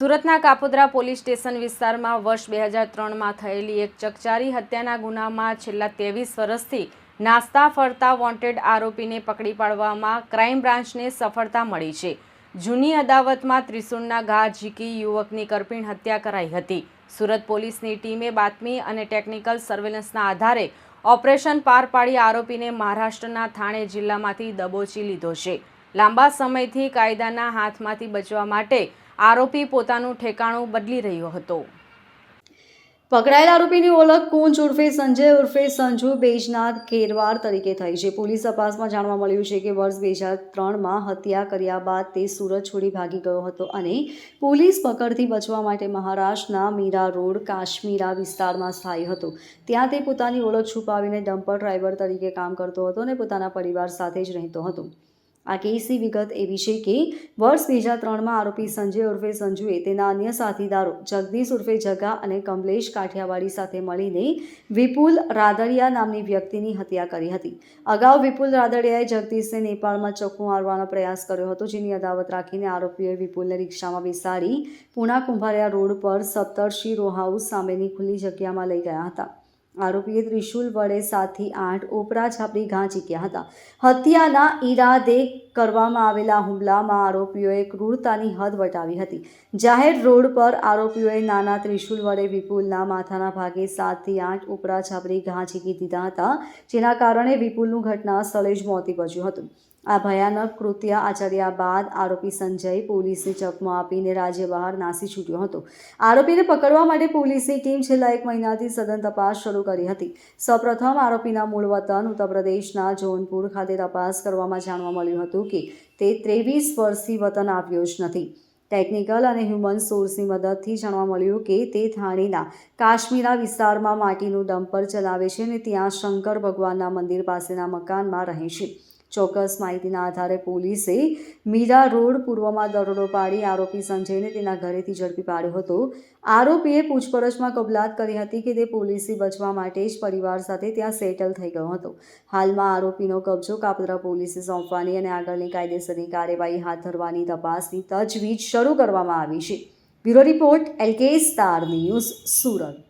સુરતના Kapodra police station વિસ્તારમાં વર્ષ બે હજાર ત્રણમાં થયેલી એક ચકચારી હત્યાના ગુનામાં છેલ્લા ત્રેવીસ વર્ષથી નાસ્તા ફરતા વોન્ટેડ આરોપીને પકડી પાડવામાં ક્રાઇમ બ્રાન્ચને સફળતા મળી છે. જૂની અદાવતમાં ત્રિશુળના ઘા ઝીકી યુવકની કરપીણ હત્યા કરાઈ હતી. સુરત પોલીસની ટીમે બાતમી અને ટેકનિકલ સર્વેલન્સના આધારે ઓપરેશન પાર પાડી આરોપીને મહારાષ્ટ્રના થાણે જિલ્લામાંથી દબોચી લીધો છે. લાંબા સમયથી કાયદાના હાથમાંથી બચવા માટે આરોપી પોતાનું ઠેકાણું બદલી રહ્યો હતો. પકડાયેલ આરોપીની ઓળખ કુંજ ઉર્ફે સંજય ઉર્ફે સંજુ બેજનાથ ખેરવાર તરીકે થઈ છે. પોલીસ તપાસમાં જાણવા મળ્યું છે કે વર્ષ બે હજાર ત્રણમાં હત્યા કર્યા બાદ તે સુરત છોડી ભાગી ગયો હતો અને પોલીસ પકડથી બચવા માટે મહારાષ્ટ્રના મીરા રોડ, કાશ્મીરા વિસ્તારમાં સ્થાયી હતો. ત્યાં તે પોતાની ઓળખ છુપાવીને ડમ્પર ડ્રાઈવર તરીકે કામ કરતો હતો અને પોતાના પરિવાર સાથે જ રહેતો હતો. આ કેસની વિગત એવી છે કે વર્ષ બે હજાર ત્રણમાં આરોપી સંજય ઉર્ફે સંજુએ તેના અન્ય સાથીદારો જગદીશ ઉર્ફે જગા અને કમલેશ કાઠિયાવાડી સાથે મળીને વિપુલ રાદડિયા નામની વ્યક્તિની હત્યા કરી હતી. અગાઉ વિપુલ રાદડિયાએ જગદીશને નેપાળમાં ચક્કુ મારવાનો પ્રયાસ કર્યો હતો, જેની અદાવત રાખીને આરોપીઓએ વિપુલને રિક્ષામાં બેસાડી પુણા કુંભારિયા રોડ પર સપ્તર્ષિ રો હાઉસ સામેની ખુલ્લી જગ્યામાં લઈ ગયા હતા. આરોપીએ ત્રિશુલ વડે સાતથી આઠ ઓપરા છાપરી ઘા ઝીક્યા હતા. હત્યાના ઈરાદે કરવામાં આવેલા હુમલામાં આરોપીઓએ ક્રૂરતાની હદ વટાવી હતી. જાહેર રોડ પર આરોપીઓએ નાના ત્રિશુલ વડે વિપુલના માથાના ભાગે સાતથી આઠ ઉપરા છાપરી ઘા ઝીકી દીધા હતા, જેના કારણે વિપુલનું ઘટના સ્થળે જ મોત નીપજ્યું હતું. આ ભયાનક કૃત્ય આચર્યા બાદ આરોપી સંજય પોલીસને ચકમો આપીને રાજ્ય બહાર નાસી છૂટ્યો હતો. આરોપીને પકડવા માટે પોલીસની ટીમ છેલ્લા એક મહિનાથી સઘન તપાસ શરૂ કરી હતી. સૌપ્રથમ આરોપીના મૂળ વતન ઉત્તરપ્રદેશના જોનપુર ખાતે તપાસ કરવામાં જાણવા મળ્યું હતું કે તે ત્રેવીસ વર્ષથી વતન આવ્યો જ નથી. ટેકનિકલ અને હ્યુમન સોર્સની મદદથી જાણવા મળ્યું કે તે થાણેના કાશ્મીરા વિસ્તારમાં માટીનું ડમ્પર ચલાવે છે અને ત્યાં શંકર ભગવાનના મંદિર પાસેના મકાનમાં રહે છે. ચોક્કસ માહિતીના આધારે પોલીસે મીરા રોડ પૂર્વમાં દરોડો પાડી આરોપી સંજયને તેના ઘરેથી ઝડપી પાડ્યો હતો. આરોપીએ પૂછપરછમાં કબૂલાત કરી હતી કે તે પોલીસથી બચવા માટે જ પરિવાર સાથે ત્યાં સેટલ થઈ ગયો હતો. હાલમાં આરોપીનો કબજો કાપદરા પોલીસે સોંપવાની અને આગળની કાયદેસરની કાર્યવાહી હાથ ધરવાની તપાસની તજવીજ શરૂ કરવામાં આવી છે. Bureau report, LK star news, Surat.